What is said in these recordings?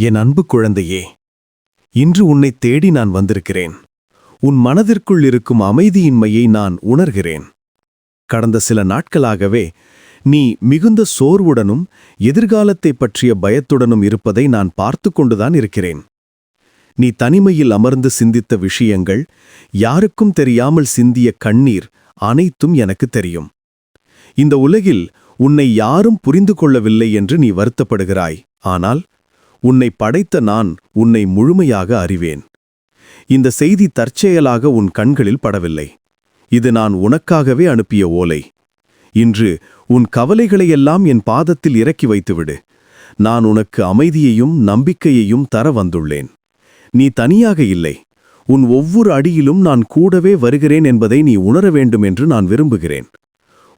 என் அன்பு குழந்தையே இன்று உன்னைத் தேடி நான் வந்திருக்கிறேன். உன் மனதிற்குள் இருக்கும் அமைதியின்மையை நான் உணர்கிறேன். கடந்த சில நாட்களாகவே நீ மிகுந்த சோர்வுடனும் எதிர்காலத்தைப் பற்றிய பயத்துடனும் இருப்பதை நான் பார்த்து கொண்டுதான் இருக்கிறேன். நீ தனிமையில் அமர்ந்து சிந்தித்த விஷயங்கள் யாருக்கும் தெரியாமல் சிந்திய கண்ணீர் அனைத்தும் எனக்கு தெரியும். இந்த உலகில் உன்னை யாரும் புரிந்து கொள்ளவில்லை என்று நீ வருத்தப்படுகிறாய். ஆனால் உன்னை படைத்த நான் உன்னை முழுமையாக அறிவேன். இந்த செய்தி தற்செயலாக உன் கண்களில் படவில்லை. இது நான் உனக்காகவே அனுப்பிய ஓலை. இன்று உன் கவலைகளையெல்லாம் என் பாதத்தில் இறக்கி வைத்துவிடு. நான் உனக்கு அமைதியையும் நம்பிக்கையையும் தர வந்துள்ளேன். நீ தனியாக இல்லை. உன் ஒவ்வொரு அடியிலும் நான் கூடவே வருகிறேன் என்பதை நீ உணர வேண்டும் என்று நான் விரும்புகிறேன்.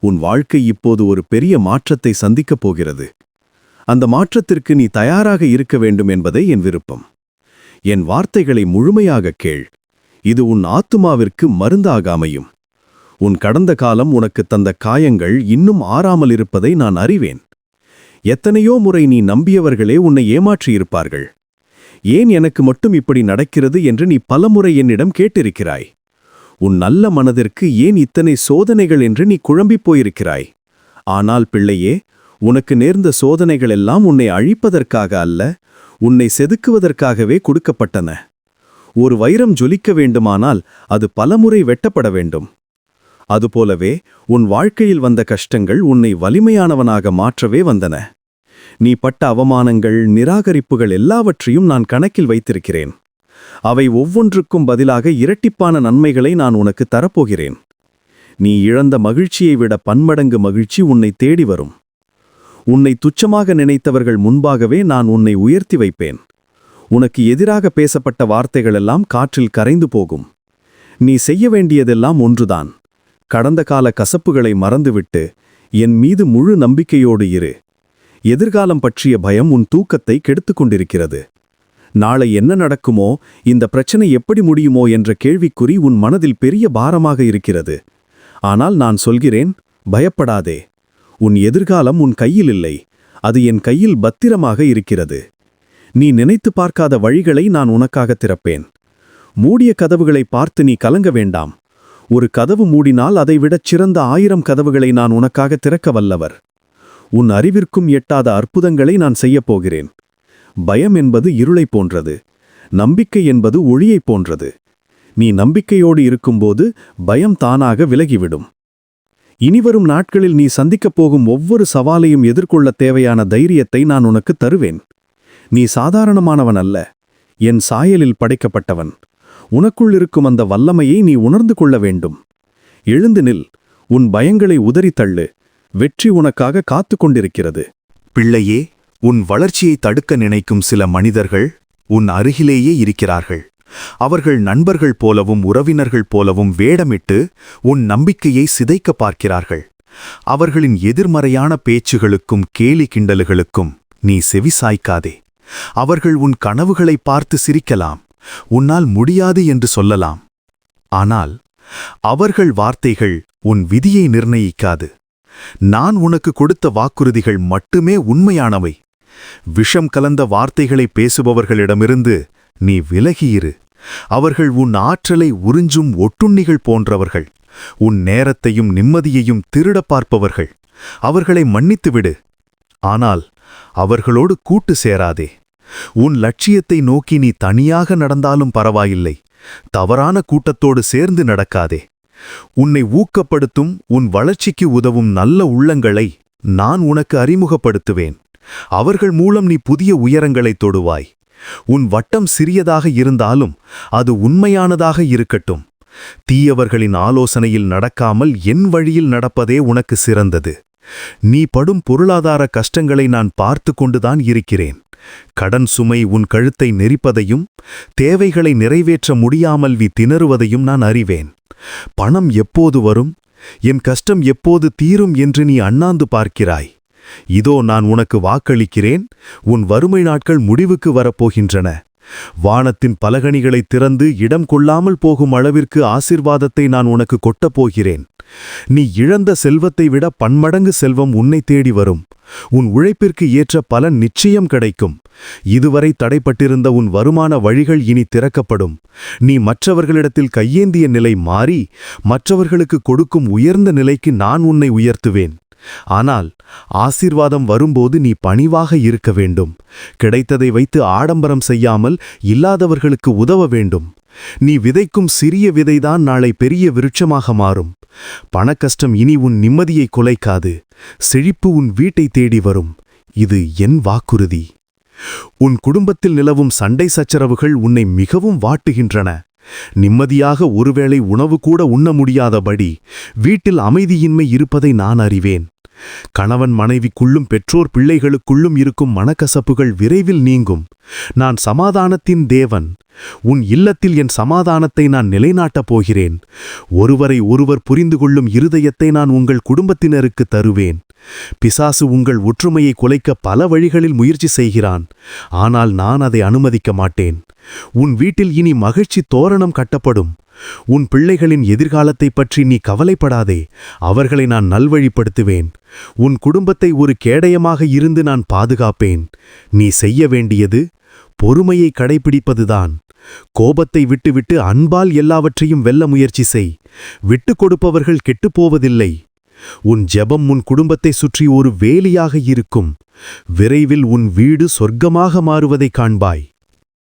உன் வாழ்க்கை இப்போது ஒரு பெரிய மாற்றத்தை சந்திக்கப் போகிறது. அந்த மாற்றத்திற்கு நீ தயாராக இருக்க வேண்டும் என்பதே என் விருப்பம். என் வார்த்தைகளை முழுமையாக கேள். இது உன் ஆத்துமாவிற்கு மருந்தாக அமையும் உன் கடந்த காலம் உனக்கு தந்த காயங்கள் இன்னும் ஆறாமல் இருப்பதை நான் அறிவேன். எத்தனையோ முறை நீ நம்பியவர்களே உன்னை ஏமாற்றியிருப்பார்கள். ஏன் எனக்கு மட்டும் இப்படி நடக்கிறது என்று நீ பலமுறை என்னிடம் கேட்டிருக்கிறாய். உன் நல்ல மனதிற்கு ஏன் இத்தனை சோதனைகள் என்று நீ குழம்பிப் போயிருக்கிறாய். ஆனால் பிள்ளையே உனக்கு நேர்ந்த சோதனைகளெல்லாம் உன்னை அழிப்பதற்காக அல்ல உன்னை செதுக்குவதற்காகவே கொடுக்கப்பட்டன. ஒரு வைரம் ஜொலிக்க வேண்டுமானால் அது பலமுறை வெட்டப்பட வேண்டும். அதுபோலவே உன் வாழ்க்கையில் வந்த கஷ்டங்கள் உன்னை வலிமையானவனாக மாற்றவே வந்தன. நீ பட்ட அவமானங்கள் நிராகரிப்புகள் எல்லாவற்றையும் நான் கணக்கில் வைத்திருக்கிறேன். அவை ஒவ்வொன்றுக்கும் பதிலாக இரட்டிப்பான நன்மைகளை நான் உனக்கு தரப்போகிறேன். நீ இழந்த மகிழ்ச்சியை விட பன்மடங்கு மகிழ்ச்சி உன்னை தேடி வரும். உன்னை துச்சமாக நினைத்தவர்கள் முன்பாகவே நான் உன்னை உயர்த்தி வைப்பேன். உனக்கு எதிராக பேசப்பட்ட வார்த்தைகளெல்லாம் காற்றில் கரைந்து போகும். நீ செய்ய வேண்டியதெல்லாம் ஒன்றுதான். கடந்த கால கசப்புகளை மறந்துவிட்டு என் மீது முழு நம்பிக்கையோடு இரு. எதிர்காலம் பற்றிய பயம் உன் தூக்கத்தை கெடுத்துக் கொண்டிருக்கிறது. நாளை என்ன நடக்குமோ இந்த பிரச்சனை எப்படி முடியுமோ என்ற கேள்விக்குறி உன் மனதில் பெரிய பாரமாக இருக்கிறது. ஆனால் நான் சொல்கிறேன் பயப்படாதே. உன் எதிர்காலம் உன் கையில் இல்லை. அது என் கையில் பத்திரமாக இருக்கிறது. நீ நினைத்து பார்க்காத வழிகளை நான் உனக்காக திறப்பேன். மூடிய கதவுகளை பார்த்து நீ கலங்க வேண்டாம். ஒரு கதவு மூடினால் அதைவிடச் சிறந்த ஆயிரம் கதவுகளை நான் உனக்காக திறக்க வல்லவர். உன் அறிவிற்கும் எட்டாத அற்புதங்களை நான் செய்யப் போகிறேன். பயம் என்பது இருளைப் போன்றது. நம்பிக்கை என்பது ஒளியைப் போன்றது. நீ நம்பிக்கையோடு இருக்கும்போது பயம் தானாக விலகிவிடும். இனிவரும் நாட்களில் நீ சந்திக்கப் போகும் ஒவ்வொரு சவாலையும் எதிர்கொள்ளத் தேவையான தைரியத்தை நான் உனக்கு தருவேன். நீ சாதாரணமானவன் அல்ல. என் சாயலில் படைக்கப்பட்டவன். உனக்குள் இருக்கும் அந்த வல்லமையை நீ உணர்ந்து கொள்ள வேண்டும். எழுந்து நில். உன் பயங்களை உதறித்தள்ளு வெற்றி உனக்காக காத்து கொண்டிருக்கிறது. பிள்ளையே உன் வளர்ச்சியை தடுக்க நினைக்கும் சில மனிதர்கள் உன் அருகிலேயே இருக்கிறார்கள். அவர்கள் நண்பர்கள் போலவும் உறவினர்கள் போலவும் வேடமிட்டு உன் நம்பிக்கையை சிதைக்க பார்க்கிறார்கள். அவர்களின் எதிர்மறையான பேச்சுகளுக்கும் கேலி கிண்டலுகளுக்கும் நீ செவிசாய்க்காதே அவர்கள் உன் கனவுகளை பார்த்து சிரிக்கலாம். உன்னால் முடியாது என்று சொல்லலாம். ஆனால் அவர்கள் வார்த்தைகள் உன் விதியை நிர்ணயிக்காது. நான் உனக்கு கொடுத்த வாக்குறுதிகள் மட்டுமே உண்மையானவை. விஷம் கலந்த வார்த்தைகளை பேசுபவர்களிடமிருந்து நீ விலகியிரு. அவர்கள் உன் ஆற்றலை உறிஞ்சும் ஒட்டுண்ணிகள் போன்றவர்கள். உன் நேரத்தையும் நிம்மதியையும் திருடப் பார்ப்பவர்கள். அவர்களை மன்னித்துவிடு. ஆனால் அவர்களோடு கூட்டு சேராதே. உன் லட்சியத்தை நோக்கி நீ தனியாக நடந்தாலும் பரவாயில்லை. தவறான கூட்டத்தோடு சேர்ந்து நடக்காதே. உன்னை ஊக்கப்படுத்தும் உன் வளர்ச்சிக்கு உதவும் நல்ல உள்ளங்களை நான் உனக்கு அறிமுகப்படுத்துவேன். அவர்கள் மூலம் நீ புதிய உயரங்களைத் தொடுவாய். உன் வட்டம் சிறியதாக இருந்தாலும் அது உண்மையானதாக இருக்கட்டும். தீயவர்களின் ஆலோசனையில் நடக்காமல் என் வழியில் நடப்பதே உனக்கு சிறந்தது. நீ படும் பொருளாதார கஷ்டங்களை நான் பார்த்து கொண்டுதான் இருக்கிறேன். கடன் சுமை உன் கழுத்தை நெரிப்பதையும் தேவைகளை நிறைவேற்ற முடியாமல் வி திணறுவதையும் நான் அறிவேன். பணம் எப்போது வரும்? என் கஷ்டம் எப்போது தீரும் என்று நீ அண்ணாந்து பார்க்கிறாய். இதோ நான் உனக்கு வாக்களிக்கிறேன் உன் வறுமை நாட்கள் முடிவுக்கு வரப்போகின்றன. வானத்தின் பலகணிகளைத் திறந்து இடம் கொள்ளாமல் போகும் அளவிற்கு ஆசிர்வாதத்தை நான் உனக்கு கொட்டப் போகிறேன். நீ இழந்த செல்வத்தை விட பன்மடங்கு செல்வம் உன்னை தேடி வரும். உன் உழைப்பிற்கு ஏற்ற பலன் நிச்சயம் கிடைக்கும். இதுவரை தடைப்பட்டிருந்த உன் வருமான வழிகள் இனி திறக்கப்படும். நீ மற்றவர்களிடத்தில் கையேந்திய நிலை மாறி மற்றவர்களுக்கு கொடுக்கும் உயர்ந்த நிலைக்கு நான் உன்னை உயர்த்துவேன். ஆனால் ஆசீர்வாதம் வரும்போது நீ பணிவாக இருக்க வேண்டும். கிடைத்ததை வைத்து ஆடம்பரம் செய்யாமல் இல்லாதவர்களுக்கு உதவ வேண்டும். நீ விதைக்கும் சிறிய விதைதான் நாளை பெரிய விருட்சமாக மாறும். பணக்கஷ்டம் இனி உன் நிம்மதியை குலைக்காது. செழிப்பு உன் வீட்டை தேடி வரும். இது என் வாக்குறுதி. உன் குடும்பத்தில் நிலவும் சண்டை சச்சரவுகள் உன்னை மிகவும் வாட்டுகின்றன. நிம்மதியாக ஒருவேளை உணவு கூட உண்ண முடியாதபடி வீட்டில் அமைதியின்மை இருப்பதை நான் அறிவேன். கணவன் மனைவிக்குள்ளும் பெற்றோர் பிள்ளைகளுக்குள்ளும் இருக்கும் மனக்கசப்புகள் விரைவில் நீங்கும். நான் சமாதானத்தின் தேவன். உன் இல்லத்தில் என் சமாதானத்தை நான் நிலைநாட்டப் போகிறேன். ஒருவரை ஒருவர் புரிந்து கொள்ளும் இருதயத்தை நான் உங்கள் குடும்பத்தினருக்கு தருவேன். பிசாசு உங்கள் ஒற்றுமையை குலைக்க பல வழிகளில் முயற்சி செய்கிறான். ஆனால் நான் அதை அனுமதிக்க மாட்டேன். உன் வீட்டில் இனி மகிழ்ச்சி தோரணம் கட்டப்படும். உன் பிள்ளைகளின் எதிர்காலத்தைப் பற்றி நீ கவலைப்படாதே. அவர்களை நான் நல்வழிப்படுத்துவேன். உன் குடும்பத்தை ஒரு கேடயமாக இருந்து நான் பாதுகாப்பேன். நீ செய்ய வேண்டியது பொறுமையை கடைபிடிப்பதுதான். கோபத்தை விட்டுவிட்டு அன்பால் எல்லாவற்றையும் வெல்ல முயற்சி செய். விட்டுக் கொடுப்பவர்கள் கெட்டுப்போவதில்லை உன் ஜெபம் உன் குடும்பத்தை சுற்றி ஒரு வேலியாக இருக்கும். விரைவில் உன் வீடு சொர்க்கமாக மாறுவதைக் காண்பாய்.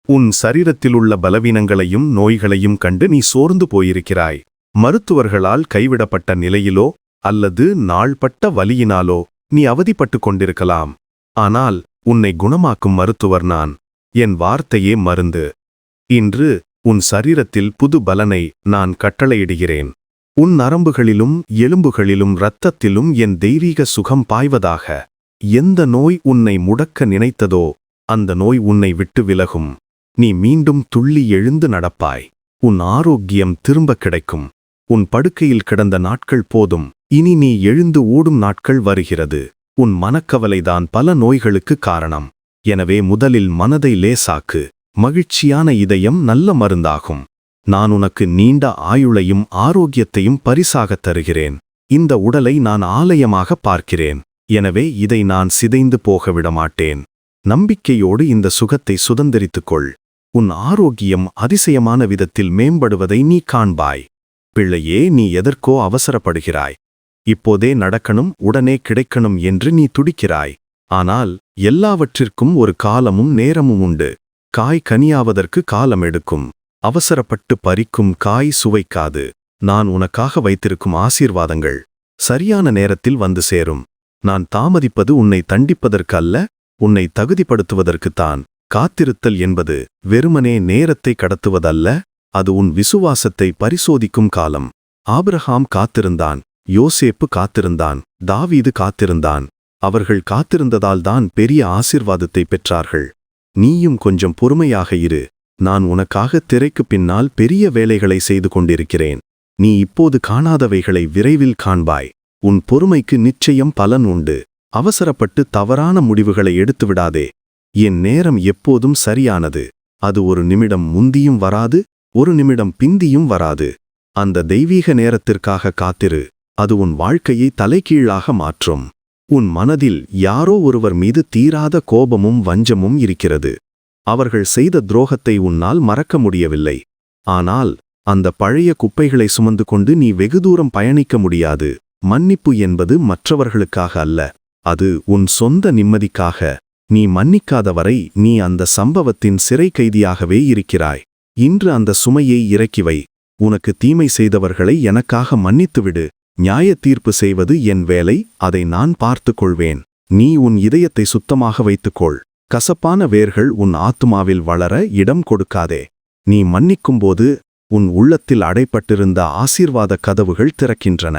உன் சரீரத்திலுள்ள பலவீனங்களையும் நோய்களையும் கண்டு நீ சோர்ந்து போயிருக்கிறாய். மருத்துவர்களால் கைவிடப்பட்ட நிலையிலோ அல்லது நாள்பட்ட வலியினாலோ நீ அவதிப்பட்டு கொண்டிருக்கலாம். ஆனால் உன்னை குணமாக்கும் மருத்துவர் நான். என் வார்த்தையே மருந்து. இன்று உன் சரீரத்தில் புது பலனை நான் கட்டளையிடுகிறேன். உன் நரம்புகளிலும் எலும்புகளிலும் இரத்தத்திலும் என் தெய்வீக சுகம் பாய்வதாக. எந்த நோய் உன்னை முடக்க நினைத்ததோ அந்த நோய் உன்னை விட்டு விலகும். நீ மீண்டும் துள்ளி எழுந்து நடப்பாய். உன் ஆரோக்கியம் திரும்ப கிடைக்கும். உன் படுக்கையில் கிடந்த நாட்கள் போதும். இனி நீ எழுந்து ஓடும் நாட்கள் வருகிறது. உன் மனக்கவலைதான் பல நோய்களுக்கு காரணம். எனவே முதலில் மனதை லேசாக்கு. மகிழ்ச்சியான இதயம் நல்ல மருந்தாகும். நான் உனக்கு நீண்ட ஆயுளையும் ஆரோக்கியத்தையும் பரிசாகத் தருகிறேன். இந்த உடலை நான் ஆலயமாக பார்க்கிறேன். எனவே இதை நான் சிதைந்து போக விடமாட்டேன் நம்பிக்கையோடு இந்த சுகத்தை சுதந்திரித்துக்கொள். உன் ஆரோக்கியம் அதிசயமான விதத்தில் மேம்படுவதை நீ காண்பாய். பிள்ளையே நீ எதற்கோ அவசரப்படுகிறாய். இப்போதே நடக்கணும் உடனே கிடைக்கணும் என்று நீ துடிக்கிறாய். ஆனால் எல்லாவற்றிற்கும் ஒரு காலமும் நேரமும் உண்டு. காய் கனியாவதற்கு காலம் எடுக்கும். அவசரப்பட்டு பறிக்கும் காய் சுவைக்காது. நான் உனக்காக வைத்திருக்கும் ஆசீர்வாதங்கள். சரியான நேரத்தில் வந்து சேரும். நான் தாமதிப்பது உன்னை தண்டிப்பதற்கு அல்ல உன்னை தகுதிப்படுத்துவதற்குத்தான் காத்திருத்தல் என்பது வெறுமனே நேரத்தை கடத்துவதல்ல அது உன் விசுவாசத்தை பரிசோதிக்கும் காலம். ஆப்ரஹாம் காத்திருந்தான் யோசேப்பு காத்திருந்தான் தாவீது காத்திருந்தான். அவர்கள் காத்திருந்ததால்தான் பெரிய ஆசிர்வாதத்தை பெற்றார்கள். நீயும் கொஞ்சம் பொறுமையாக இரு. நான் உனக்காக திரைக்குப் பின்னால் பெரிய வேலைகளை செய்து கொண்டிருக்கிறேன். நீ இப்போது காணாதவைகளை விரைவில் காண்பாய். உன் பொறுமைக்கு நிச்சயம் பலன் உண்டு. அவசரப்பட்டு தவறான முடிவுகளை எடுத்துவிடாதே. என் நேரம் எப்போதும் சரியானது. அது ஒரு நிமிடம் முந்தியும் வராது ஒரு நிமிடம் பிந்தியும் வராது. அந்த தெய்வீக நேரத்திற்காக காத்திரு. அது உன் வாழ்க்கையை தலைகீழாக மாற்றும். உன் மனதில் யாரோ ஒருவர் மீது தீராத கோபமும் வஞ்சமும் இருக்கிறது. அவர்கள் செய்த துரோகத்தை உன்னால் மறக்க முடியவில்லை. ஆனால் அந்த பழைய குப்பைகளை சுமந்து கொண்டு நீ வெகு தூரம் பயணிக்க முடியாது. மன்னிப்பு என்பது மற்றவர்களுக்காக அல்ல. அது உன் சொந்த நிம்மதிக்காக. நீ மன்னிக்காத வரை நீ அந்த சம்பவத்தின் சிறை கைதியாகவே இருக்கிறாய். இன்று அந்த சுமையை இறக்கிவை உனக்கு தீமை செய்தவர்களை எனக்காக மன்னித்துவிடு. நியாய தீர்ப்பு செய்வது என் வேலை அதை நான் பார்த்துக் கொள்வேன் நீ உன் இதயத்தை சுத்தமாக வைத்துக்கொள். கசப்பான வேர்கள் உன் ஆத்துமாவில் வளர இடம் கொடுக்காதே. நீ மன்னிக்கும்போது உன் உள்ளத்தில் அடைப்பட்டிருந்த ஆசீர்வாத கதவுகள் திறக்கின்றன.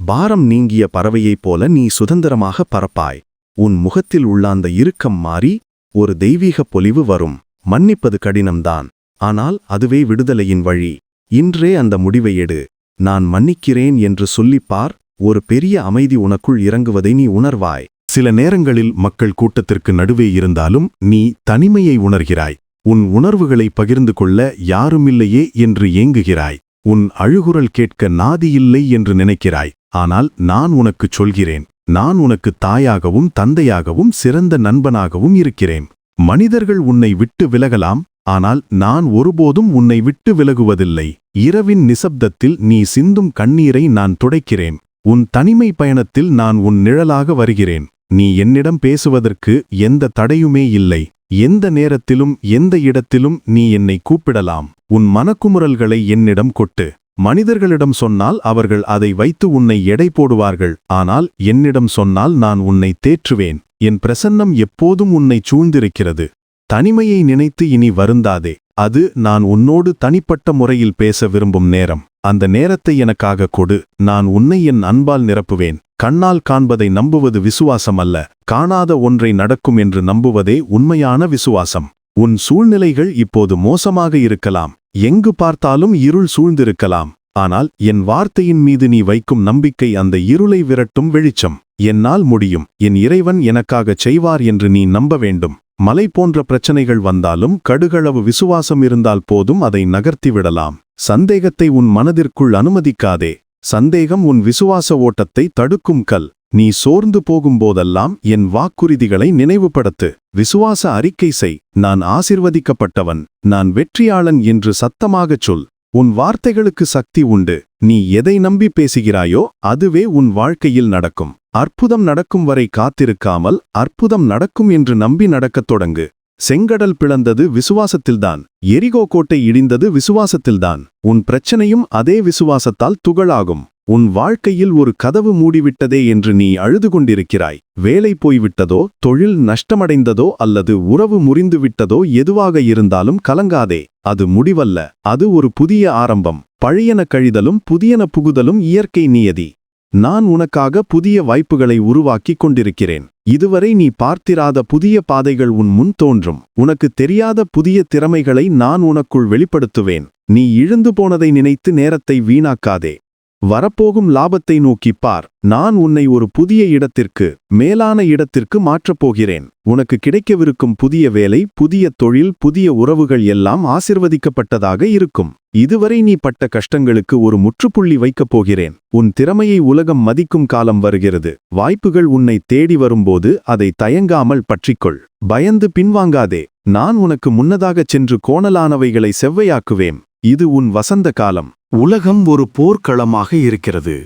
பாரம் நீங்கிய பறவையைப் போல நீ சுதந்திரமாக பறப்பாய். உன் முகத்தில் உள்ள அந்த இறுக்கம் மாறி ஒரு தெய்வீக பொலிவு வரும். மன்னிப்பது கடினம்தான். ஆனால் அதுவே விடுதலையின் வழி. இன்றே அந்த முடிவை எடு. நான் மன்னிக்கிறேன் என்று சொல்லிப்பார் ஒரு பெரிய அமைதி உனக்குள் இறங்குவதை நீ உணர்வாய். சில நேரங்களில் மக்கள் கூட்டத்திற்கு நடுவே இருந்தாலும் நீ தனிமையை உணர்கிறாய். உன் உணர்வுகளை பகிர்ந்து கொள்ள யாருமில்லையே என்று ஏங்குகிறாய். உன் அழுகுரல் கேட்க நாதியில்லை என்று நினைக்கிறாய். ஆனால் நான் உனக்குச் சொல்கிறேன் நான் உனக்கு தாயாகவும் தந்தையாகவும் சிறந்த நண்பனாகவும் இருக்கிறேன். மனிதர்கள் உன்னை விட்டு விலகலாம் ஆனால் நான் ஒருபோதும் உன்னை விட்டு விலகுவதில்லை. இரவின் நிசப்தத்தில் நீ சிந்தும் கண்ணீரை நான் துடைக்கிறேன். உன் தனிமை பயணத்தில் நான் உன் நிழலாக வருகிறேன். நீ என்னிடம் பேசுவதற்கு எந்த தடையுமே இல்லை. எந்த நேரத்திலும் எந்த இடத்திலும் நீ என்னை கூப்பிடலாம். உன் மனக்குமுறல்களை என்னிடம் கொட்டு. மனிதர்களிடம் சொன்னால் அவர்கள் அதை வைத்து உன்னை எடை போடுவார்கள். ஆனால் என்னிடம் சொன்னால் நான் உன்னை தேற்றுவேன். என் பிரசன்னம் எப்போதும் உன்னை சூழ்ந்திருக்கிறது. தனிமையை நினைத்து இனி வருந்தாதே. அது நான் உன்னோடு தனிப்பட்ட முறையில் பேச விரும்பும் நேரம். அந்த நேரத்தை எனக்காக கொடு. நான் உன்னை என் அன்பால் நிரப்புவேன். கண்ணால் காண்பதை நம்புவது விசுவாசம் அல்ல காணாத ஒன்றை நடக்கும் என்று நம்புவதே உண்மையான விசுவாசம். உன் சூழ்நிலைகள் இப்போது மோசமாக இருக்கலாம். எங்கு பார்த்தாலும் இருள் சூழ்ந்திருக்கலாம். ஆனால் என் வார்த்தையின் மீது நீ வைக்கும் நம்பிக்கை அந்த இருளை விரட்டும் வெளிச்சம். என்னால் முடியும். என் இறைவன் எனக்காகச் செய்வார் என்று நீ நம்ப வேண்டும். மலை போன்ற பிரச்சனைகள் வந்தாலும் கடுகளவு விசுவாசம் இருந்தால் போதும் அதை நகர்த்திவிடலாம் சந்தேகத்தை உன் மனதிற்குள் அனுமதிக்காதே. சந்தேகம் உன் விசுவாச ஓட்டத்தை தடுக்கும் கல். நீ சோர்ந்து போகும்போதெல்லாம் என் வாக்குறுதிகளை நினைவுபடுத்து. விசுவாச அறிக்கை செய். நான் ஆசிர்வதிக்கப்பட்டவன். நான் வெற்றியாளன் என்று சத்தமாகச் சொல். உன் வார்த்தைகளுக்கு சக்தி உண்டு. நீ எதை நம்பி பேசுகிறாயோ அதுவே உன் வாழ்க்கையில் நடக்கும். அற்புதம் நடக்கும் வரை காத்திருக்காமல் அற்புதம் நடக்கும் என்று நம்பி நடக்கத் தொடங்கு. செங்கடல் பிளந்தது விசுவாசத்தில்தான். எரிகோ கோட்டை இடிந்தது விசுவாசத்தில்தான். உன் பிரச்சனையும் அதே விசுவாசத்தால் துகளாகும். உன் வாழ்க்கையில் ஒரு கதவு மூடிவிட்டதே என்று நீ அழுது கொண்டிருக்கிறாய் வேலை போய்விட்டதோ தொழில் நஷ்டமடைந்ததோ அல்லது உறவு முறிந்துவிட்டதோ எதுவாக இருந்தாலும் கலங்காதே. அது முடிவல்ல அது ஒரு புதிய ஆரம்பம். பழையன கழிதலும் புதியன புகுதலும் இயற்கை நியதி. நான் உனக்காக புதிய வாய்ப்புகளை உருவாக்கிக் கொண்டிருக்கிறேன். இதுவரை நீ பார்த்திராத புதிய பாதைகள் உன் முன் தோன்றும். உனக்கு தெரியாத புதிய திறமைகளை நான் உனக்குள் வெளிப்படுத்துவேன். நீ இழந்து போனதை நினைத்து நேரத்தை வீணாக்காதே. வரப்போகும் லாபத்தை நோக்கிப் பார். நான் உன்னை ஒரு புதிய இடத்திற்கு மேலான இடத்திற்கு மாற்றப் போகிறேன். உனக்கு கிடைக்கவிருக்கும் புதிய வேலை புதிய தொழில் புதிய உறவுகள் எல்லாம் ஆசிர்வதிக்கப்பட்டதாக இருக்கும். இதுவரை நீ பட்ட கஷ்டங்களுக்கு ஒரு முற்றுப்புள்ளி வைக்கப் போகிறேன். உன் திறமையை உலகம் மதிக்கும் காலம் வருகிறது. வாய்ப்புகள் உன்னை தேடி வரும்போது அதை தயங்காமல் பற்றிக்கொள். பயந்து பின்வாங்காதே. நான் உனக்கு முன்னதாகச் சென்று கோணலானவைகளை செவ்வையாக்குவேன். இது உன் வசந்த காலம். உலகம் ஒரு போர்க்களமாக இருக்கிறது.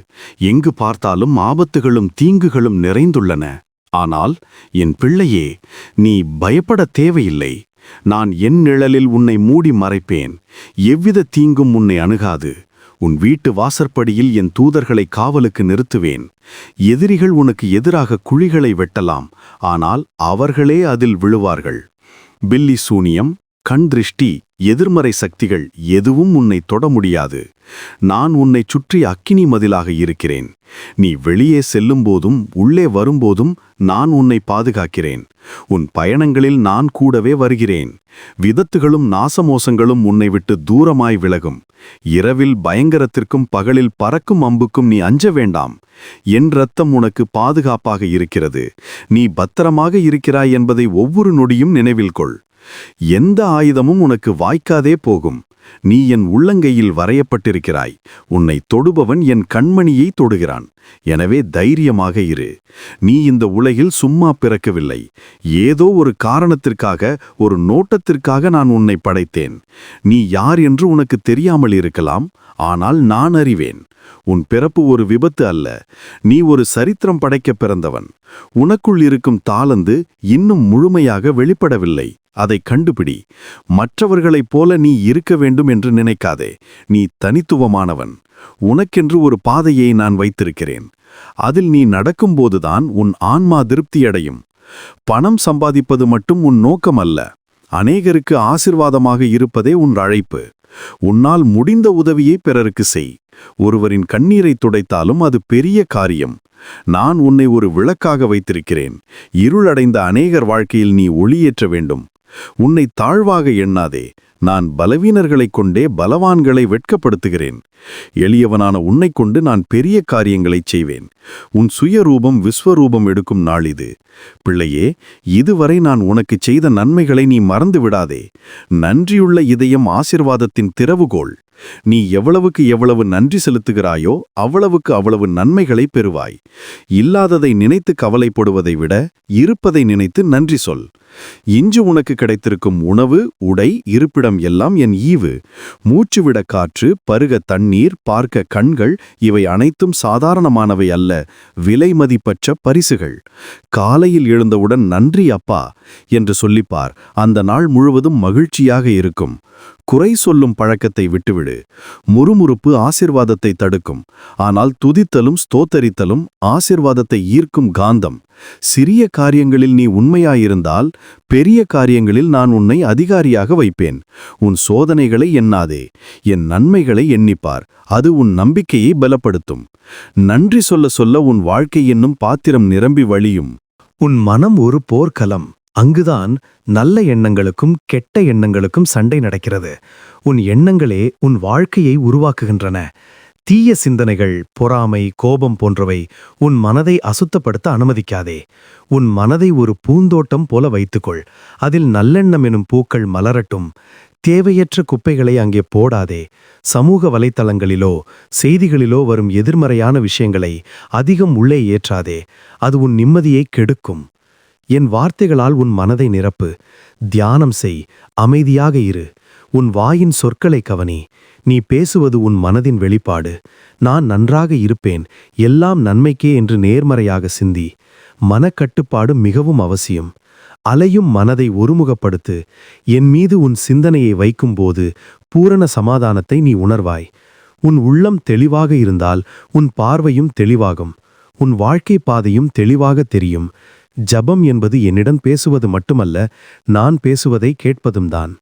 எங்கு பார்த்தாலும் ஆபத்துகளும் தீங்குகளும் நிறைந்துள்ளன. ஆனால் என் பிள்ளையே நீ பயப்படத் தேவையில்லை. நான் என் நிழலில் உன்னை மூடி மறைப்பேன். எவ்வித தீங்கும் உன்னை அணுகாது. உன் வீட்டு வாசற்படியில் என் தூதர்களை காவலுக்கு நிறுத்துவேன். எதிரிகள் உனக்கு எதிராக குழிகளை வெட்டலாம். ஆனால் அவர்களே அதில் விழுவார்கள். பில்லி சூனியம் கண் திருஷ்டி எதிர்மறை சக்திகள் எதுவும் உன்னை தொட முடியாது. நான் உன்னை சுற்றி அக்கினி மதிலாக இருக்கிறேன். நீ வெளியே செல்லும்போதும் உள்ளே வரும்போதும் நான் உன்னை பாதுகாக்கிறேன். உன் பயணங்களில் நான் கூடவே வருகிறேன். விதத்துகளும் நாசமோசங்களும் உன்னை விட்டு தூரமாய் விலகும். இரவில் பயங்கரத்திற்கும் பகலில் பறக்கும் அம்புக்கும் நீ அஞ்ச வேண்டாம். என் ரத்தம் உனக்கு பாதுகாப்பாக இருக்கிறது. நீ பத்திரமாக இருக்கிறாய் என்பதை ஒவ்வொரு நொடியும் நினைவில் கொள். எந்த ஆயுதமும் உனக்கு வாய்க்காதே போகும். நீ என் உள்ளங்கையில் வரையப்பட்டிருக்கிறாய். உன்னை தொடுபவன் என் கண்மணியை தொடுகிறான். எனவே தைரியமாக இரு. நீ இந்த உலகில் சும்மா பிறக்கவில்லை. ஏதோ ஒரு காரணத்திற்காக ஒரு நோட்டத்திற்காக நான் உன்னை படைத்தேன். நீ யார் என்று உனக்கு தெரியாமல் இருக்கலாம். ஆனால் நான் அறிவேன். உன் பிறப்பு ஒரு விபத்து அல்ல. நீ ஒரு சரித்திரம் படைக்க பிறந்தவன். உனக்குள் இருக்கும் தாளந்து இன்னும் முழுமையாக வெளிப்படவில்லை. அதை கண்டுபிடி. மற்றவர்களைப் போல நீ இருக்க வேண்டும் என்று நினைக்காதே. நீ தனித்துவமானவன். உனக்கென்று ஒரு பாதையை நான் வைத்திருக்கிறேன். அதில் நீ நடக்கும்போதுதான் உன் ஆன்மா திருப்தியடையும். பணம் சம்பாதிப்பது மட்டும் உன் நோக்கம் அல்ல அநேகருக்கு ஆசிர்வாதமாக இருப்பதே உன் அழைப்பு. உன்னால் முடிந்த உதவியை பிறருக்கு செய். ஒருவரின் கண்ணீரை துடைத்தாலும் அது பெரிய காரியம். நான் உன்னை ஒரு விளக்காக வைத்திருக்கிறேன். இருளடைந்த அநேகர் வாழ்க்கையில் நீ ஒளியேற்ற வேண்டும். உன்னை தாழ்வாக எண்ணாதே. நான் பலவீனர்களைக் கொண்டே பலவான்களை வெட்கப்படுத்துகிறேன். எளியவனான உன்னைக் கொண்டு நான் பெரிய காரியங்களைச் செய்வேன். உன் சுயரூபம் விஸ்வரூபம் எடுக்கும் நாள் இது. பிள்ளையே இதுவரை நான் உனக்குச் செய்த நன்மைகளை நீ மறந்து விடாதே நன்றியுள்ள இதயம் ஆசிர்வாதத்தின் திறவுகோள். நீ எவ்வளவுக்கு எவ்வளவு நன்றி செலுத்துகிறாயோ அவ்வளவுக்கு அவ்வளவு நன்மைகளை பெறுவாய். இல்லாததை நினைத்து கவலைப்படுவதை விட இருப்பதை நினைத்து நன்றி சொல். இன்று உனக்கு கிடைத்திருக்கும் உணவு உடை இருப்பிடம் எல்லாம் என் ஈவு. மூச்சுவிட காற்று பருக தண்ணீர் பார்க்க கண்கள் இவை அனைத்தும் சாதாரணமானவை அல்ல விலை மதிப்பற்ற பரிசுகள். காலையில் எழுந்தவுடன் நன்றி அப்பா என்று சொல்லிப்பார். அந்த நாள் முழுவதும் மகிழ்ச்சியாக இருக்கும். குறை சொல்லும் பழக்கத்தை விட்டுவிடு. முறுமுறுப்பு ஆசிர்வாதத்தை தடுக்கும். ஆனால் துதித்தலும் ஸ்தோத்தரித்தலும் ஆசிர்வாதத்தை ஈர்க்கும் காந்தம். சிறிய காரியங்களில் நீ உண்மையாயிருந்தால் பெரிய காரியங்களில் நான் உன்னை அதிகாரியாக வைப்பேன். உன் சோதனைகளை எண்ணாதே. என் நன்மைகளை எண்ணிப்பார். அது உன் நம்பிக்கையை பலப்படுத்தும். நன்றி சொல்ல சொல்ல உன் வாழ்க்கை என்னும் பாத்திரம் நிரம்பி வழியும். உன் மனம் ஒரு போர்க்களம். அங்குதான் நல்ல எண்ணங்களுக்கும் கெட்ட எண்ணங்களுக்கும் சண்டை நடக்கிறது. உன் எண்ணங்களே உன் வாழ்க்கையை உருவாக்குகின்றன. தீய சிந்தனைகள் பொறாமை கோபம் போன்றவை உன் மனதை அசுத்தப்படுத்த அனுமதிக்காதே. உன் மனதை ஒரு பூந்தோட்டம் போல வைத்துக்கொள். அதில் நல்லெண்ணம் எனும் பூக்கள் மலரட்டும். தேவையற்ற குப்பைகளை அங்கே போடாதே. சமூக வலைத்தளங்களிலோ செய்திகளிலோ வரும் எதிர்மறையான விஷயங்களை அதிகம் உள்ளே ஏற்றாதே. அது உன் நிம்மதியை கெடுக்கும். என் வார்த்தைகளால் உன் மனதை நிரப்பு. தியானம் செய். அமைதியாக இரு. உன் வாயின் சொற்களை கவனி. நீ பேசுவது உன் மனதின் வெளிப்பாடு. நான் நன்றாக இருப்பேன். எல்லாம் நன்மைக்கே என்று நேர்மறையாக சிந்தி. மனக்கட்டுப்பாடு மிகவும் அவசியம். அலையும் மனதை ஒருமுகப்படுத்து. என் மீது உன் சிந்தனையை வைக்கும்போது பூரண சமாதானத்தை நீ உணர்வாய். உன் உள்ளம் தெளிவாக இருந்தால் உன் பார்வையும் தெளிவாகும். உன் வாழ்க்கை பாதையும் தெளிவாக தெரியும். ஜபம் என்பது என்னிடம் பேசுவது மட்டுமல்ல நான் பேசுவதை கேட்பதும் தான்.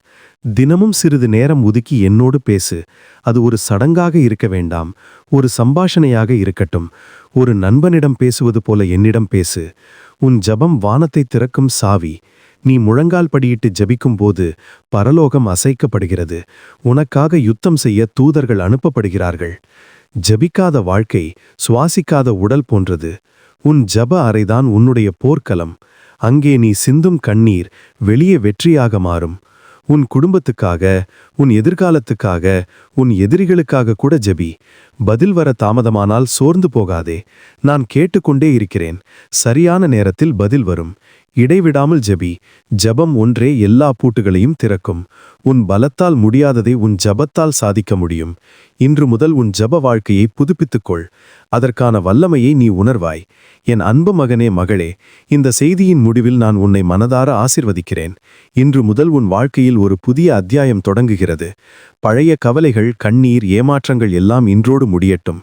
தினமும் சிறிது நேரம் ஒதுக்கி என்னோடு பேசு. அது ஒரு சடங்காக இருக்க வேண்டாம் ஒரு சம்பாஷணையாக இருக்கட்டும். ஒரு நண்பனிடம் பேசுவது போல என்னிடம் பேசு. உன் ஜபம் வானத்தை திறக்கும் சாவி. நீ முழங்கால் படியிட்டு ஜபிக்கும் போது பரலோகம் அசைக்கப்படுகிறது. உனக்காக யுத்தம் செய்ய தூதர்கள் அனுப்பப்படுகிறார்கள். ஜபிக்காத வாழ்க்கை சுவாசிக்காத உடல் போன்றது. உன் ஜப அறைதான் உன்னுடைய போர்க்களம். அங்கே நீ சிந்தும் கண்ணீர் வெளியே வெற்றியாக மாறும். உன் குடும்பத்துக்காக உன் எதிர்காலத்துக்காக உன் எதிரிகளுக்காக கூட ஜெபி. பதில் வர தாமதமானால் சோர்ந்து போகாதே. நான் கேட்டுக்கொண்டே இருக்கிறேன். சரியான நேரத்தில் பதில் வரும். இடைவிடாமல் ஜெபி. ஜபம் ஒன்றே எல்லா பூட்டுகளையும் திறக்கும். உன் பலத்தால் முடியாததை உன் ஜபத்தால் சாதிக்க முடியும். இன்று முதல் உன் ஜப வாழ்க்கையை புதுப்பித்துக்கொள். அதற்கான வல்லமையை நீ உணர்வாய். என் அன்பு மகனே மகளே இந்த செய்தியின் முடிவில் நான் உன்னை மனதார ஆசிர்வதிக்கிறேன். இன்று முதல் உன் வாழ்க்கையில் ஒரு புதிய அத்தியாயம் தொடங்குகிறது. பழைய கவலைகள் கண்ணீர் ஏமாற்றங்கள் எல்லாம் இன்றோடு முடியட்டும்.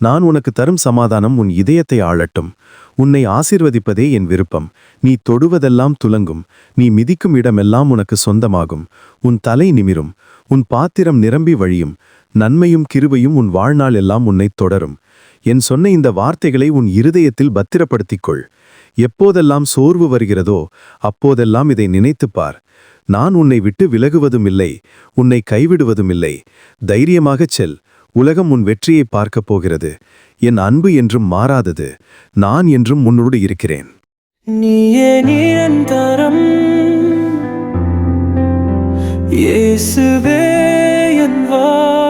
நான் உனக்கு தரும் சமாதானம் உன் இதயத்தை ஆளட்டும். உன்னை ஆசிர்வதிப்பதே என் விருப்பம். நீ தொடுவதெல்லாம் துலங்கும். நீ மிதிக்கும் இடமெல்லாம் உனக்கு சொந்தமாகும். உன் தலை நிமிரும். உன் பாத்திரம் நிரம்பி வழியும். நன்மையும் கிருபையும் உன் வாழ்நாள் எல்லாம் உன்னை தொடரும். என் சொன்ன இந்த வார்த்தைகளை உன் இருதயத்தில் பத்திரப்படுத்திக்கொள். எப்போதெல்லாம் சோர்வு வருகிறதோ அப்போதெல்லாம் இதை நினைத்துப்பார் நான் உன்னை விட்டு விலகுவதும் இல்லை உன்னை கைவிடுவதும் இல்லை தைரியமாகச் செல். உலகம் உன் வெற்றியை பார்க்கப் போகிறது. என் அன்பு என்றும் மாறாதது. நான் என்றும் உன்னோடு இருக்கிறேன். நீயே நிரந்தரம். இயேசுவே என் வா